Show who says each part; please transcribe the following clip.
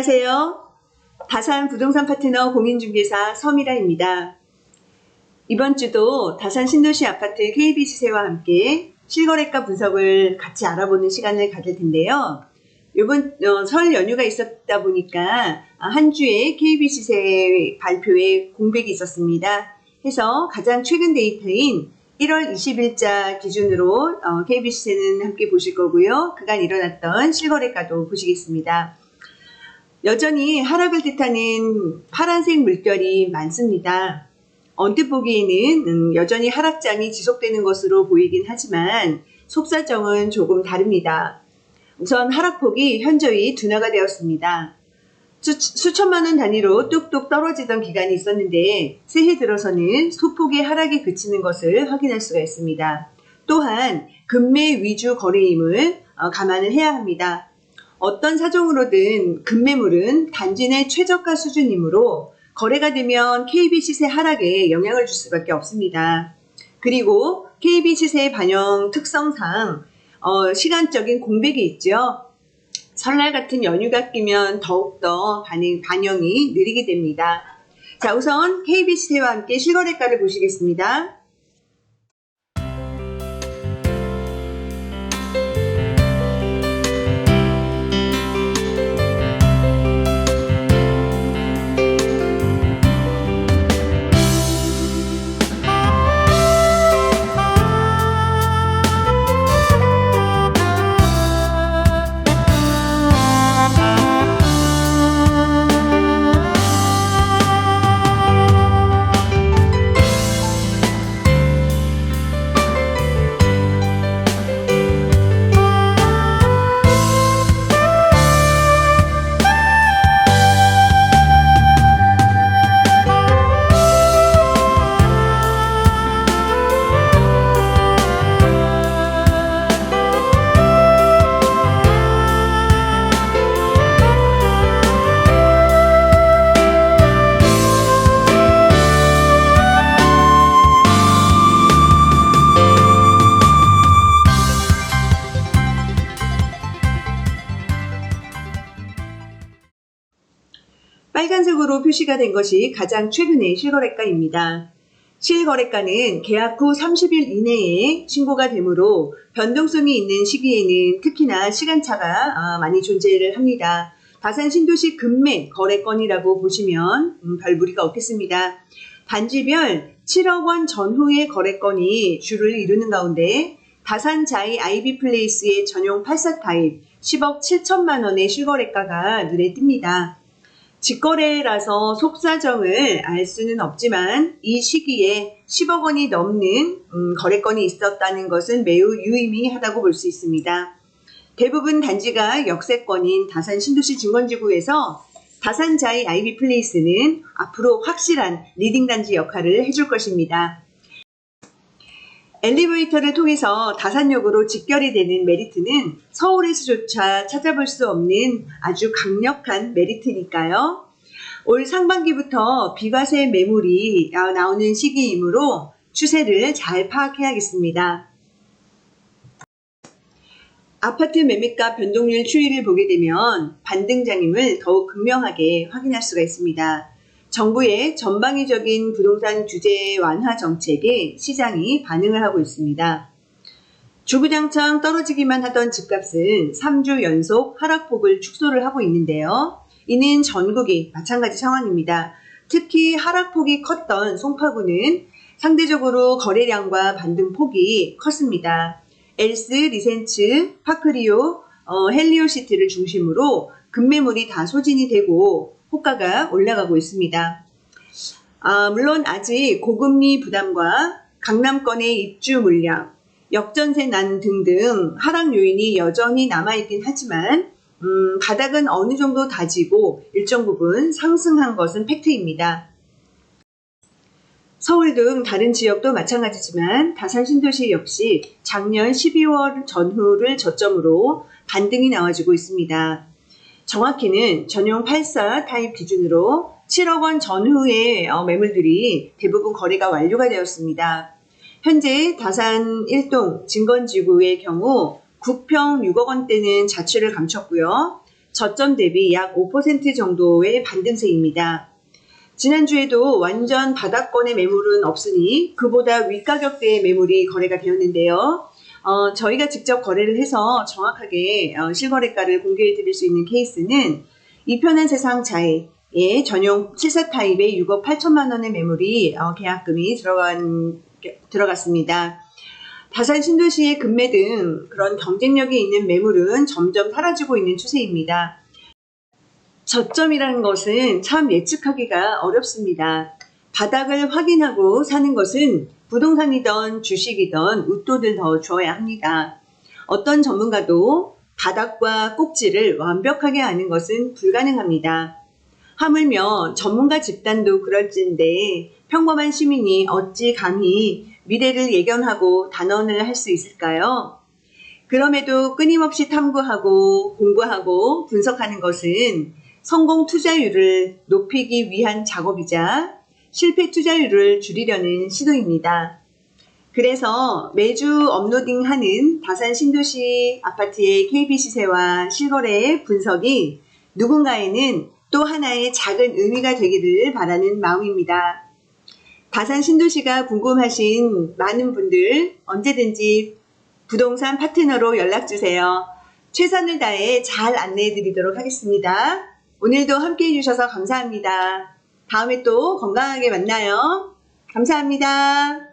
Speaker 1: 안녕하세요. 다산 부동산 파트너 공인중개사 서미라입니다. 이번 주도 다산 신도시 아파트 KB 시세와 함께 실거래가 분석을 같이 알아보는 시간을 가질 텐데요. 이번 어, 설 연휴가 있었다 보니까 한 주에 KB 시세 발표에 공백이 있었습니다. 해서 가장 최근 데이터인 1월 20일자 기준으로 어, KB 시세는 함께 보실 거고요. 그간 일어났던 실거래가도 보시겠습니다. 여전히 하락을 뜻하는 파란색 물결이 많습니다. 언뜻 보기에는 음, 여전히 하락장이 지속되는 것으로 보이긴 하지만 속사정은 조금 다릅니다. 우선 하락폭이 현저히 둔화가 되었습니다. 수, 천만원 단위로 뚝뚝 떨어지던 기간이 있었는데 새해 들어서는 소폭의 하락이 그치는 것을 확인할 수가 있습니다. 또한 금매 위주 거래임을 어, 감안을 해야 합니다. 어떤 사정으로든 금매물은 단지 내 최저가 수준이므로 거래가 되면 KB 시세 하락에 영향을 줄 수밖에 없습니다. 그리고 KB 시세 반영 특성상 어, 시간적인 공백이 있죠. 설날 같은 연휴가 끼면 더욱더 반응, 반영이 느리게 됩니다. 자, 우선 KB 시세와 함께 실거래가를 보시겠습니다. 빨간색으로 표시가 된 것이 가장 최근의 실거래가입니다. 실거래가는 계약 후 30일 이내에 신고가 되므로 변동성이 있는 시기에는 특히나 시간차가 아, 많이 존재를 합니다. 다산 신도시 금매 거래건이라고 보시면 음, 별 무리가 없겠습니다. 단지별 7억 원 전후의 거래건이 주를 이루는 가운데 다산 자이 아이비 플레이스의 전용 84 타입 10억 7천만 원의 실거래가가 눈에 띕니다. 직거래라서 속사정을 알 수는 없지만 이 시기에 10억 원이 넘는 음, 거래건이 있었다는 것은 매우 유의미하다고 볼 수 있습니다. 대부분 단지가 역세권인 다산 신도시 증권지구에서 다산자이 아이비 플레이스는 앞으로 확실한 리딩 단지 역할을 해줄 것입니다. 엘리베이터를 통해서 다산역으로 직결이 되는 메리트는 서울에서조차 찾아볼 수 없는 아주 강력한 메리트니까요. 올 상반기부터 비과세 매물이 나오는 시기이므로 추세를 잘 파악해야겠습니다. 아파트 매매가 변동률 추이를 보게 되면 반등장임을 더욱 극명하게 확인할 수가 있습니다. 정부의 전방위적인 부동산 규제 완화 정책에 시장이 반응을 하고 있습니다. 주구장창 떨어지기만 하던 집값은 3주 연속 하락폭을 축소를 하고 있는데요. 이는 전국이 마찬가지 상황입니다. 특히 하락폭이 컸던 송파구는 상대적으로 거래량과 반등폭이 컸습니다. 엘스, 리센츠, 파크리오, 어, 헬리오시티를 중심으로 급매물이 다 소진이 되고 호가가 올라가고 있습니다. 아, 물론 아직 고금리 부담과 강남권의 입주 물량, 역전세 난 등등 하락 요인이 여전히 남아있긴 하지만 음, 바닥은 어느 정도 다지고 일정 부분 상승한 것은 팩트입니다. 서울 등 다른 지역도 마찬가지지만 다산 신도시 역시 작년 12월 전후를 저점으로 반등이 나와주고 있습니다. 정확히는 전용 84 타입 기준으로 7억 원 전후의 어, 매물들이 대부분 거래가 완료가 되었습니다. 현재 다산 1동 진건지구의 경우 9평 6억 원대는 자취를 감췄고요. 저점 대비 약 5% 정도의 반등세입니다. 지난주에도 완전 바닥권의 매물은 없으니 그보다 윗가격대의 매물이 거래가 되었는데요. 어, 저희가 직접 거래를 해서 정확하게 어, 실거래가를 공개해 드릴 수 있는 케이스는 이 편한 세상 자해의 전용 74 타입의 6억 8천만 원의 매물이 어, 계약금이 들어간, 들어갔습니다. 다산 신도시의 금매 등 그런 경쟁력이 있는 매물은 점점 사라지고 있는 추세입니다. 저점이라는 것은 참 예측하기가 어렵습니다. 바닥을 확인하고 사는 것은 부동산이던 주식이던 웃돈을 더 주어야 합니다. 어떤 전문가도 바닥과 꼭지를 완벽하게 아는 것은 불가능합니다. 하물며 전문가 집단도 그럴진데 평범한 시민이 어찌 감히 미래를 예견하고 단언을 할 수 있을까요? 그럼에도 끊임없이 탐구하고 공부하고 분석하는 것은 성공 투자율을 높이기 위한 작업이자 실패 투자율을 줄이려는 시도입니다. 그래서 매주 업로딩하는 다산 신도시 아파트의 KB 시세와 실거래 분석이 누군가에는 또 하나의 작은 의미가 되기를 바라는 마음입니다. 다산 신도시가 궁금하신 많은 분들 언제든지 부동산 파트너로 연락주세요. 최선을 다해 잘 안내해 드리도록 하겠습니다. 오늘도 함께 해주셔서 감사합니다. 다음에 또 건강하게 만나요. 감사합니다.